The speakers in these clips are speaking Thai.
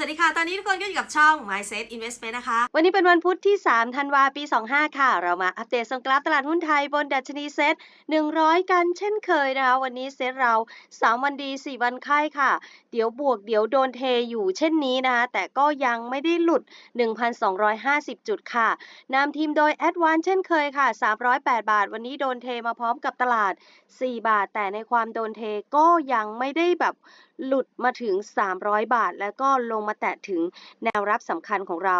สวัสดีค่ะ ตอนนี้ทุกคนก็อยู่กับช่อง Mindset Investment นะคะ วันนี้เป็นวันพุธที่ 3 ธันวาปี 25 ค่ะ เรามาอัปเดตส่งกราฟตลาดหุ้นไทยบนดัชนีเซ็ต100 กันเช่นเคยนะคะ วันนี้เซ็ตเรา 3 วันดี 4 วันไข้ค่ะ เดี๋ยวบวกเดี๋ยวโดนเทอยู่เช่นนี้นะคะ แต่ก็ยังไม่ได้หลุด 1,250 จุดค่ะนำทีมโดย a d v a n c e เช่นเคยค่ะ 308 บาท วันนี้โดนเทมาพร้อมกับตลาด 4 บาท แต่ในความโดนเทก็ยังไม่ได้แบบหลุดมาถึง 300 บาท แล้วก็ลงมาแตะถึงแนวรับสำคัญของเรา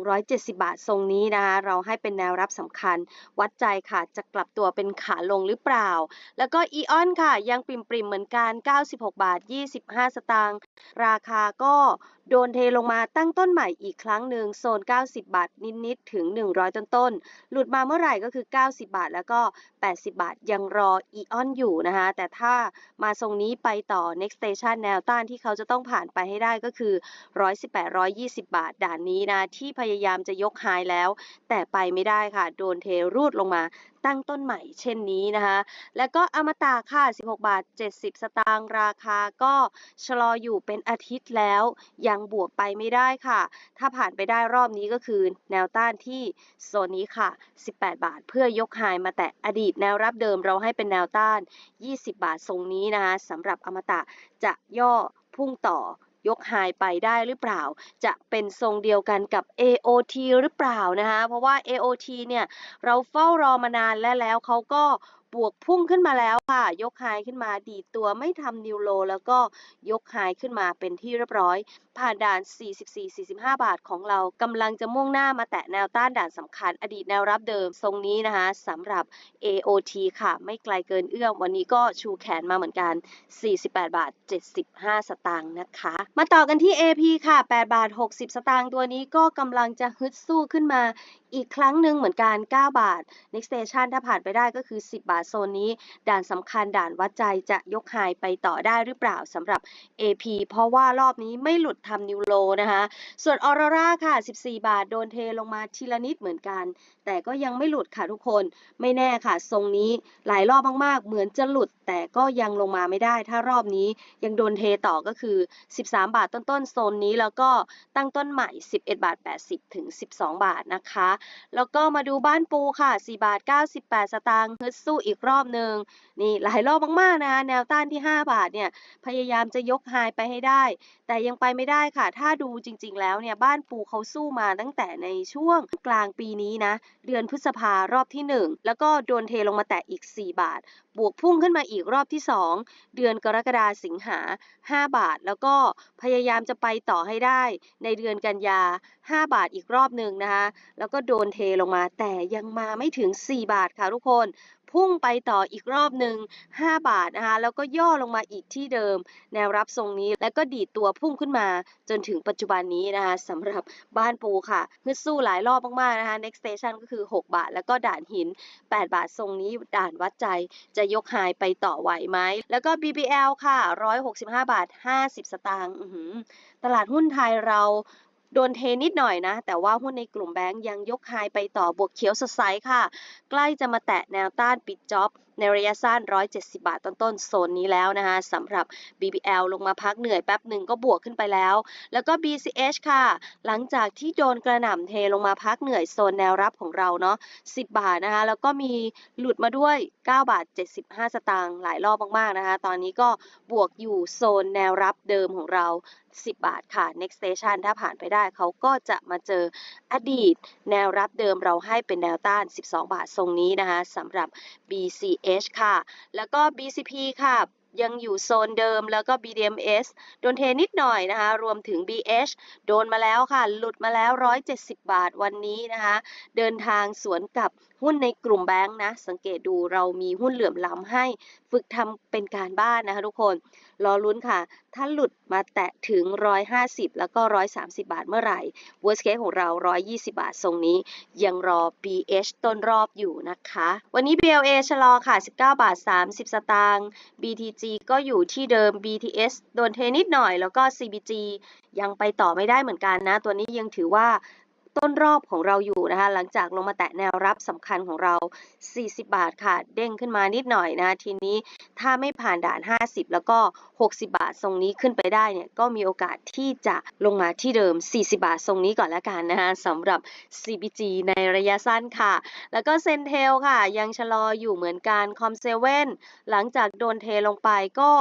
270 บาททรงนี้นะคะเราให้เป็นแนวรับสำคัญ วัดใจค่ะจะกลับตัวเป็นขาลงหรือเปล่า แล้วก็อีออนค่ะยังปริมปริมๆเหมือนกัน 96 บาท 25 สตางค์ราคาก็ โดนเทลงมาตั้งต้นใหม่อีกครั้งหนึ่งโซน 90 บาทนิดๆถึง 100 ต้นต้นๆหลุดมาเมื่อไหร่ก็คือ 90 บาทแล้วก็ 80 บาทยังรออีออนอยู่นะคะ แต่ถ้ามาทรงนี้ไปต่อ next station แนวต้านที่เขาจะต้องผ่านไปให้ได้ก็คือ 118 120 บาทด่านนี้นะ ที่พยายามจะยกไฮแล้ว แต่ไปไม่ได้ค่ะ โดนเทรูดลงมาตั้งต้นใหม่เช่นนี้นะคะ แล้วก็อมตะค่ะ 16 บาท 70 สตางค์ราคาก็ชะลออยู่เป็นอาทิตย์แล้ว ยังบวกไปไม่ได้ค่ะ ถ้าผ่านไปได้รอบนี้ก็คือแนวต้านที่โซนนี้ค่ะ 18 บาท เพื่อยกไฮมาแตะอดีตแนวรับเดิมเราให้เป็นแนวต้าน 20 บาททรงนี้นะคะสำหรับอมตะจะย่อพุ่งต่อ ยกไฮไปได้หรือเปล่า จะเป็นทรงเดียวกันกับ AOT หรือเปล่านะคะเพราะว่า AOT เนี่ยเราเฝ้ารอมานานและแล้วเขาก็บวกพุ่งขึ้นมาแล้วค่ะ ยกไฮขึ้นมาดีตัวไม่ทำนิวโล แล้วก็ยกไฮขึ้นมาเป็นที่เรียบร้อย ผ่านด่าน 44-45 บาทของเรากำลังจะมุ่งหน้ามาแตะแนวต้านด่านสำคัญ อดีตแนวรับเดิมทรงนี้นะคะสำหรับ AOT ค่ะ ไม่ไกลเกินเอื้อม วันนี้ก็ชูแขนมาเหมือนกัน 48 บาท 75 สตางค์นะคะ มาต่อกันที่ AP ค่ะ 8 บาท 60 สตางค์ตัวนี้ก็กำลังจะฮึดสู้ขึ้นมาอีกครั้งหนึ่งเหมือนกัน 9 บาท next station ถ้าผ่านไปได้ก็คือ 10 บาทโซนนี้ ด่านสำคัญด่านวัดใจจะยกไฮไปต่อได้หรือเปล่าสำหรับ AP เพราะว่ารอบนี้ไม่หลุดทำนิวโลนะคะ ส่วนออโรราค่ะ 14 บาท โดนเทลงมาทีละนิดเหมือนกัน แต่ก็ยังไม่หลุดค่ะทุกคน ไม่แน่ค่ะ ทรงนี้หลายรอบมากๆ เหมือนจะหลุด แต่ก็ยังลงมาไม่ได้ ถ้ารอบนี้ยังโดนเทต่อก็คือ 13 บาทต้นๆ โซนนี้แล้วก็ตั้งต้นใหม่ 11 บาท 80 ถึง 12 บาทนะคะ แล้วก็มาดูบ้านปูค่ะ 4 บาท 98 สตางค์ฮึดสู้อีกรอบหนึ่งนี่หลายรอบมากๆนะคะแนวต้านที่ 5 บาทเนี่ยพยายามจะยกไฮไปให้ได้ แต่ยังไปไม่ได้ค่ะ ถ้าดูจริง ๆ แล้วเนี่ยบ้านปูเขาสู้มาตั้งแต่ในช่วงกลางปีนี้นะ เดือนพฤษภารอบที่ 1 แล้วก็โดนเทลงมาแตะอีก 4 บาท บวกพุ่งขึ้นมาอีกรอบที่ 2 เดือนกรกฎาสิงหา 5 บาท แล้วก็พยายามจะไปต่อให้ได้ในเดือนกันยา 5 บาทอีกรอบหนึ่งนะคะ แล้วก็โดนเทลงมาแต่ยังมาไม่ถึง 4 บาทค่ะทุกคน พุ่งไปต่ออีกรอบหนึ่ง5 บาทนะคะแล้วก็ย่อลงมาอีกที่เดิม แนวรับทรงนี้แล้วก็ดีดตัวพุ่งขึ้นมา จนถึงปัจจุบันนี้นะคะสำหรับบ้านปูค่ะฮึดสู้หลายรอบมากๆนะคะ next station ก็คือ 6 บาท แล้วก็ด่านหิน 8 บาททรงนี้ด่านวัดใจจะยกไฮไปต่อไหวไหม แล้วก็ BBL ค่ะ 165 บาท 50 สตางค์ตลาดหุ้นไทยเรา โดนเทนิดหน่อยนะ แต่ว่าหุ้นในกลุ่มแบงก์ยังยกไฮไปต่อบวกเขียวสดใสค่ะ ใกล้จะมาแตะแนวต้านปิดจ็อบ ในระยะสั้น 170 บาทต้นๆโซนนี้แล้วนะคะสำหรับ BBL ลงมาพักเหนื่อยแป๊บหนึ่งก็บวกขึ้นไปแล้ว แล้วก็ BCH ค่ะ หลังจากที่โดนกระหน่ำเทลงมาพักเหนื่อยโซนแนวรับของเราเนาะ 10 บาทนะคะ แล้วก็มีหลุดมาด้วย 9 บาท 75 สตางค์หลายรอบมากๆนะคะ ตอนนี้ก็บวกอยู่โซนแนวรับเดิมของเรา 10 บาทค่ะ next station ถ้าผ่านไปได้เขาก็จะมาเจออดีต แนวรับเดิมเราให้เป็นแนวต้าน 12 บาททรงนี้นะคะสำหรับ BCH ค่ะ แล้วก็ BCP ค่ะ ยังอยู่โซนเดิมแล้วก็ BDMs โดนเทนิดหน่อยนะคะ รวมถึง BH โดนมาแล้วค่ะ หลุดมาแล้ว 170 บาทวันนี้นะคะ เดินทางสวนกับหุ้นในกลุ่มแบงค์นะ สังเกตดูเรามีหุ้นเหลื่อมล้ำให้ฝึกทำเป็นการบ้านนะคะทุกคน รอลุ้นค่ะ ถ้าหลุดมาแตะถึง 150 แล้วก็ 130 บาทเมื่อไหร่ worst case ของเรา 120 บาททรงนี้ ยังรอ BH ต้นรอบอยู่นะคะ วันนี้ BLA ชะลอค่ะ 19 บาท 30 สตางค์ BTG ก็อยู่ที่เดิม BTS โดนเทนิดหน่อย แล้วก็ CBG ยังไปต่อไม่ได้เหมือนกันนะ ตัวนี้ยังถือว่า ต้นรอบของเราอยู่นะคะ หลังจากลงมาแตะแนวรับสำคัญของเรา 40 บาทค่ะ เด้งขึ้นมานิดหน่อยนะคะทีนี้ถ้าไม่ผ่านด่าน 50 แล้วก็ 60 บาททรงนี้ขึ้นไปได้เนี่ยก็มีโอกาสที่จะลงมาที่เดิม 40 บาททรงนี้ก่อนละกันนะคะสำหรับ CBG ในระยะสั้นค่ะ แล้วก็เซนเทลค่ะ ยังชะลออยู่เหมือนกันคอมเซเว่นหลังจากโดนเทลงไปก็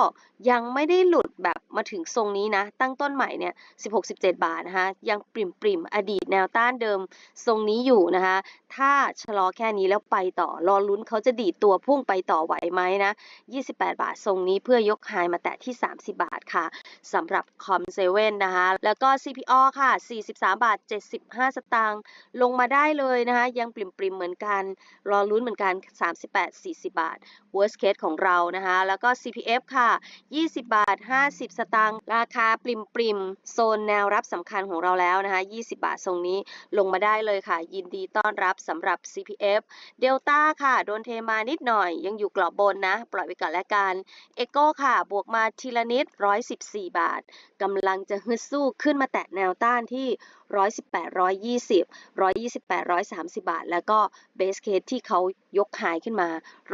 ยังไม่ได้หลุดแบบมาถึงทรงนี้นะ ตั้งต้นใหม่เนี่ย 16-17 บาทนะคะ ยังปริมปริมอดีตแนวต้านเดิมทรงนี้อยู่นะคะ ถ้าชะลอแค่นี้แล้วไปต่อ รอลุ้นเขาจะดีดตัวพุ่งไปต่อไหวไหมนะ 28 บาททรงนี้เพื่อยกไฮมาแตะที่ 30 บาทค่ะสำหรับคอมเซเว่นนะคะ แล้วก็ CPO ค่ะ 43 บาท 75 สตางค์ลงมาได้เลยนะคะ ยังปริมๆเหมือนกัน รอลุ้นเหมือนกัน 38 40 บาท worst case ของเรานะคะ แล้วก็ CPF ค่ะ20 บาท 50 สตางค์ราคาปริมปริมโซนแนวรับสำคัญของเราแล้วนะคะ 20 บาททรงนี้ลงมาได้เลยค่ะ ยินดีต้อนรับสำหรับ CPF เดลต้าค่ะ โดนเทมานิดหน่อย ยังอยู่กรอบบนนะ ปล่อยไปก่อนแล้วกันเอโก้ค่ะ บวกมาทีละนิด 114 บาทกำลังจะฮึดสู้ขึ้นมาแตะแนวต้านที่ 118 120 128 130 บาท แล้วก็เบสเคสที่เขายกหายขึ้นมา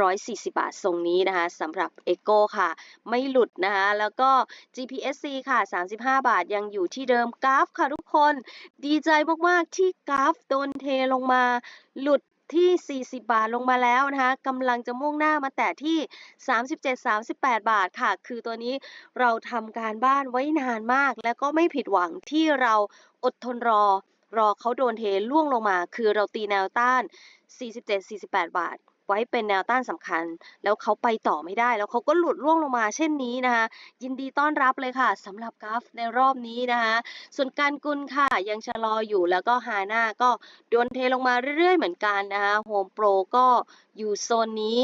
140 บาททรงนี้นะคะสำหรับเอโก้ค่ะ ไม่หลุดนะคะแล้วก็ GPSC ค่ะ 35 บาทยังอยู่ที่เดิมกราฟค่ะทุกคน ดีใจมาก ๆ ที่กราฟโดนเทลงมา หลุด ที่ 40 บาทลงมาแล้วนะคะกำลังจะมุ่งหน้ามาแต่ที่ 37-38 บาทค่ะ คือตัวนี้เราทำการบ้านไว้นานมาก แล้วก็ไม่ผิดหวังที่เราอดทนรอ รอเขาโดนเทล่วงลงมา คือเราตีแนวต้าน 47-48 บาท ไว้เป็นแนวต้านสำคัญ แล้วเขาไปต่อไม่ได้ แล้วเขาก็หลุดร่วงลงมาเช่นนี้นะคะยินดีต้อนรับเลยค่ะสำหรับกราฟในรอบนี้นะคะส่วนการกุลค่ะยังชะลออยู่แล้วก็ฮาน่าก็โดนเทลงมาเรื่อยๆ เหมือนกันนะคะโฮมโปรก็อยู่โซนนี้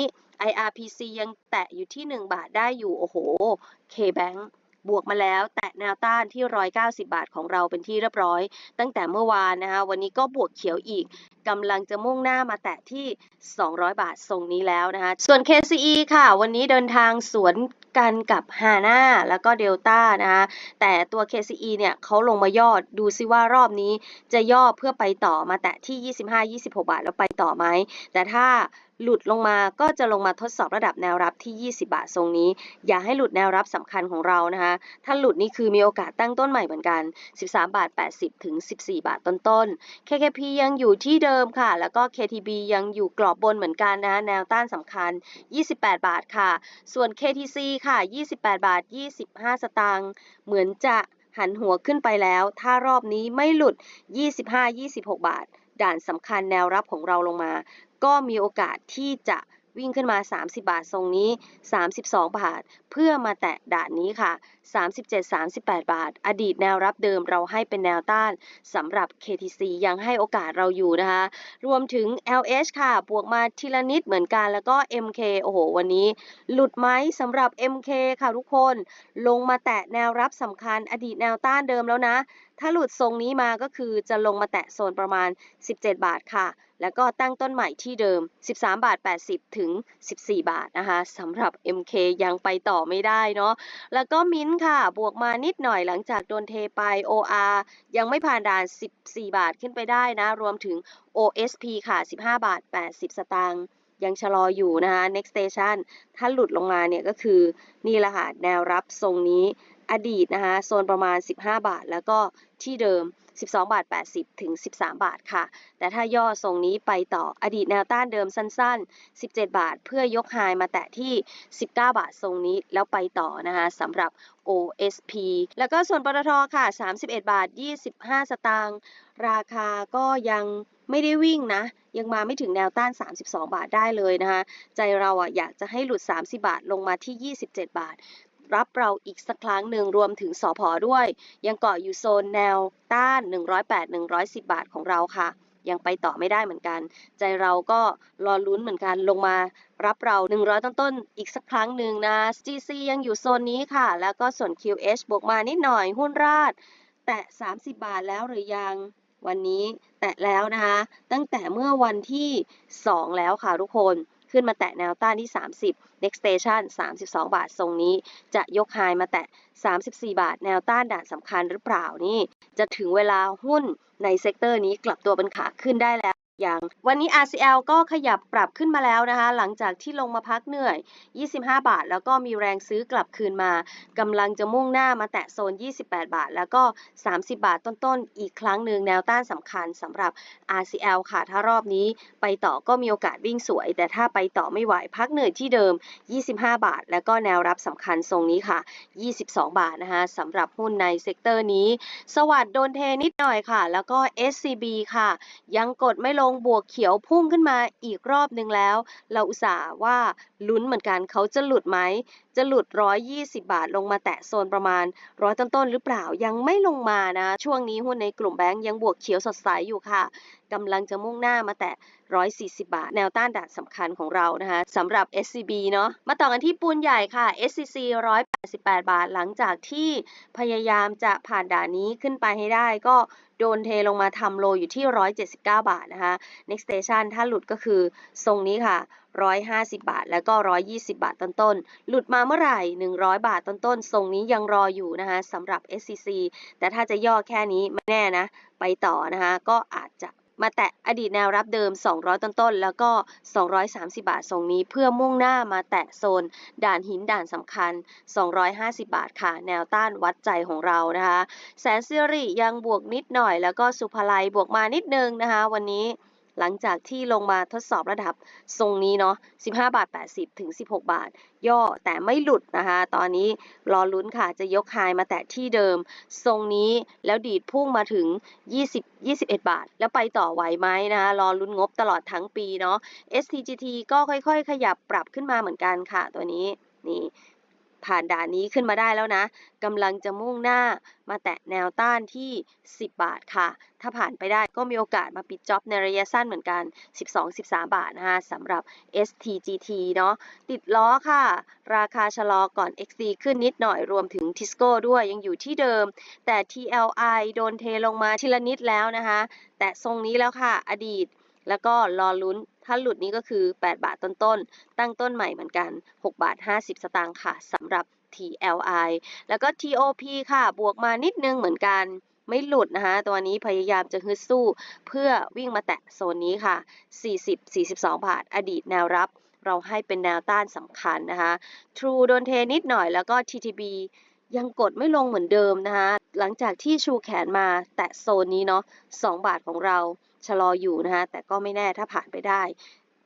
IRPC ยังแตะอยู่ที่ 1 บาทได้อยู่ โอ้โห KBank บวกมาแล้วแตะแนวต้านที่ 190 บาทของเราเป็นที่เรียบร้อย ตั้งแต่เมื่อวานนะคะวันนี้ก็บวกเขียวอีกกำลังจะมุ่งหน้ามาแตะที่ 200 บาททรงนี้แล้วนะคะส่วน KCE ค่ะ วันนี้เดินทางสวนกันกับฮาน่าแล้วก็เดลต้านะคะแต่ตัว KCE เนี่ยเขาลงมายอดดูซิว่ารอบนี้จะย่อเพื่อไปต่อมาแตะที่ 25-26 บาทแล้วไปต่อไหม แต่ถ้าหลุดลงมาก็จะลงมาทดสอบระดับแนวรับที่ 20 บาททรงนี้ อย่าให้หลุดแนวรับสำคัญของเรานะคะถ้าหลุดนี่คือมีโอกาสตั้งต้นใหม่เหมือนกัน 13 บาท 80 ถึง 14 บาทต้นๆ KKP ยังอยู่ที่เดิมค่ะ แล้วก็ KTB ยังอยู่กรอบบนเหมือนกันนะแนวต้านสำคัญ 28 บาทค่ะ ส่วน KTC ค่ะ 28 บาท 25 สตางค์เหมือนจะหันหัวขึ้นไปแล้ว ถ้ารอบนี้ไม่หลุด 25-26 บาท ด่านสำคัญแนวรับของเราลงมา ก็มีโอกาสที่จะ วิ่งขึ้นมา 30 บาททรงนี้ 32 บาท เพื่อมาแตะด่านนี้ค่ะ 37-38 บาท อดีตแนวรับเดิมเราให้เป็นแนวต้านสำหรับ KTC ยังให้โอกาสเราอยู่นะคะ รวมถึง LH ค่ะ บวกมาทีละนิดเหมือนกัน แล้วก็ MK โอ้โห วันนี้ หลุดไหมสำหรับ MK ค่ะทุกคน ลงมาแตะแนวรับสำคัญ อดีตแนวต้านเดิมแล้วนะ ถ้าหลุดทรงนี้มาก็คือจะลงมาแตะโซนประมาณ 17 บาทค่ะ แล้วก็ตั้งต้นใหม่ที่เดิม 13 บาท 80 ถึง 14 บาทนะคะสำหรับ MK ยังไปต่อไม่ได้เนาะแล้วก็มิ้นค่ะ บวกมานิดหน่อยหลังจากโดนเทไป OR ยังไม่ผ่านด่าน 14 บาทขึ้นไปได้นะ รวมถึง OSP ค่ะ 15 บาท 80 สตางค์ยังชะลออยู่นะคะ next station ถ้าหลุดลงมาเนี่ยก็คือนี่แหละค่ะ แนวรับทรงนี้อดีตนะคะ โซนประมาณ 15 บาท แล้วก็ที่เดิม 12 บาท 80 ถึง 13 บาทค่ะ แต่ถ้าย่อทรงนี้ไปต่ออดีตแนวต้านเดิมสั้น ๆ 17 บาท เพื่อยกไฮมาแตะที่ 19 บาททรงนี้แล้วไปต่อนะคะสำหรับ OSP แล้วก็ส่วนปตทค่ะ 31 บาท 25 สตางค์ราคาก็ยังไม่ได้วิ่งนะ ยังมาไม่ถึงแนวต้าน 32 บาทได้เลยนะคะ ใจเราอะอยากจะให้หลุด 30 บาทลงมาที่ 27 บาท รับเราอีกสักครั้งหนึ่งรวมถึงสอพอด้วย ยังเกาะอยู่โซนแนวต้าน 108-110 บาทของเราค่ะ ยังไปต่อไม่ได้เหมือนกัน ใจเราก็รอลุ้นเหมือนกันลงมารับเรา 100 ต้นๆอีกสักครั้งหนึ่งนะ GC ยังอยู่โซนนี้ค่ะ แล้วก็ส่วน QH บวกมานิดหน่อยหุ้นราดแตะ 30 บาทแล้วหรือยังวันนี้แตะแล้วนะคะ ตั้งแต่เมื่อวันที่ 2 แล้วค่ะทุกคน ขึ้นมาแตะแนวต้านที่ 30 next station 32 บาททรงนี้ จะยกไฮมาแตะ 34 บาท แนวต้านด่านสำคัญหรือเปล่านี่ จะถึงเวลาหุ้นในเซกเตอร์นี้กลับตัวเป็นขาขึ้นได้แล้ว อย่าง วันนี้ RCL ก็ขยับปรับขึ้นมาแล้วนะคะ หลังจากที่ลงมาพักเหนื่อย 25 บาท แล้วก็มีแรงซื้อกลับคืนมากำลังจะมุ่งหน้ามาแตะโซน 28 บาท แล้วก็ 30 บาทต้นๆ อีกครั้งหนึ่งแนวต้านสำคัญสำหรับ RCL ค่ะ ถ้ารอบนี้ไปต่อก็มีโอกาสวิ่งสวย แต่ถ้าไปต่อไม่ไหวพักเหนื่อยที่เดิม 25 บาท แล้วก็แนวรับสำคัญทรงนี้ค่ะ 22 บาทนะคะสำหรับหุ้นในเซกเตอร์นี้ สวัสดโดนเทนิดหน่อยค่ะ แล้วก็ SCB ค่ะ ยังกดไม่ลงงบวกเขียวพุ่งขึ้นมาอีกรอบนึงแล้ว เราอุตส่าห์ว่าลุ้นเหมือนกันเขาจะหลุดไหม จะหลุด 120 บาทลงมาแตะโซนประมาณร้อยต้นๆหรือเปล่ายังไม่ลงมานะ ช่วงนี้หุ้นในกลุ่มแบงก์ยังบวกเขียวสดใสอยู่ค่ะกำลังจะมุ่งหน้ามาแตะ 140 บาท แนวต้านด่านสำคัญของเรานะคะสำหรับ SCB เนาะมาต่อกันที่ปูนใหญ่ค่ะ SCC 188 บาท หลังจากที่พยายามจะผ่านด่านนี้ขึ้นไปให้ได้ ก็โดนเทลงมาทำโลอยู่ที่ 179 บาทนะคะ next station ถ้าหลุดก็คือทรงนี้ค่ะ 150 บาท แล้วก็ 120 บาทต้นๆหลุดมาเมื่อไหร่ 100 บาทต้นๆทรงนี้ยังรออยู่นะคะสำหรับ SCC แต่ถ้าจะย่อแค่นี้ไม่แน่นะ ไปต่อนะคะ ก็อา มาแตะอดีตแนวรับเดิม 200 ต้นๆ แล้วก็ 230 บาททรงนี้ เพื่อมุ่งหน้ามาแตะโซน ด่านหินด่านสำคัญ 250 บาทค่ะ แนวต้านวัดใจของเรานะคะ แสนซิริยังบวกนิดหน่อย แล้วก็สุภาลัยบวกมานิดนึงนะคะ วันนี้ หลังจากที่ลงมาทดสอบระดับทรงนี้เนาะ 15 บาท 80 ถึง 16 บาท ย่อแต่ไม่หลุดนะคะ ตอนนี้รอลุ้นค่ะ จะยกไฮมาแตะที่เดิม ทรงนี้แล้วดีดพุ่งมาถึง 20 21 บาท แล้วไปต่อไหวไหมนะคะ รอลุ้นงบตลอดทั้งปีเนาะ STGT ก็ค่อยๆ ขยับปรับขึ้นมาเหมือนกันค่ะตัวนี้ นี่ ผ่านด่านนี้ขึ้นมาได้แล้วนะกำลังจะมุ่งหน้ามาแตะแนวต้านที่ 10 บาทค่ะ ถ้าผ่านไปได้ก็มีโอกาสมาปิดจ็อบในระยะสั้นเหมือนกัน 12-13 บาทนะคะสำหรับ STGT เนาะติดล้อค่ะ ราคาชะลอก่อน XD ขึ้นนิดหน่อยรวมถึง Tisco ด้วยยังอยู่ที่เดิม แต่ TLI โดนเทลงมาทีละนิดแล้วนะคะ แต่ทรงนี้แล้วค่ะ อดีต แล้วก็รอลุ้น ถ้าหลุดนี้ก็คือ 8 บาทต้นๆ ตั้งต้นใหม่เหมือนกัน 6 บาท 50 สตางค์ค่ะสำหรับ TLI แล้วก็ TOP ค่ะ บวกมานิดนึงเหมือนกันไม่หลุดนะคะตัวนี้พยายามจะฮึดสู้ เพื่อวิ่งมาแตะโซนนี้ค่ะ 40-42 บาท อดีตแนวรับ เราให้เป็นแนวต้านสำคัญนะคะ True โดนเทนิดหน่อยแล้วก็ TTB ยังกดไม่ลงเหมือนเดิมนะคะ หลังจากที่ชูแขนมาแตะโซนนี้เนาะ 2 บาทของเรา ชะลออยู่นะคะแต่ก็ไม่แน่ถ้าผ่านไปได้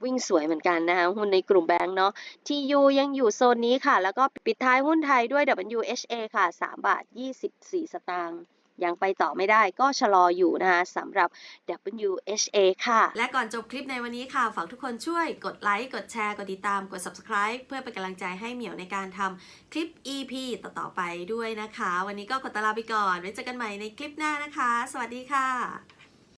วิ่งสวยเหมือนกันนะคะหุ้นในกลุ่มแบงก์เนาะ TU ยังอยู่โซนนี้ค่ะ แล้วก็ปิดท้ายหุ้นไทยด้วย WHA ค่ะ 3 บาท 24 สตางค์ยังไปต่อไม่ได้ก็ชะลออยู่นะคะสำหรับ WHA ค่ะ และก่อนจบคลิปในวันนี้ค่ะ ฝากทุกคนช่วยกดไลค์ กดแชร์ กดติดตาม กด subscribe เพื่อเป็นกำลังใจให้เหมียวในการทำคลิป EP ต่อ ๆ ไปด้วยนะคะ วันนี้ก็ขอตลาไปก่อน ไว้เจอกันใหม่ในคลิปหน้านะคะ สวัสดีค่ะ